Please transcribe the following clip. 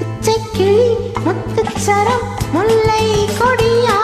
பச்சை கிளி முத்துச்சரம் முல்லை கொடியா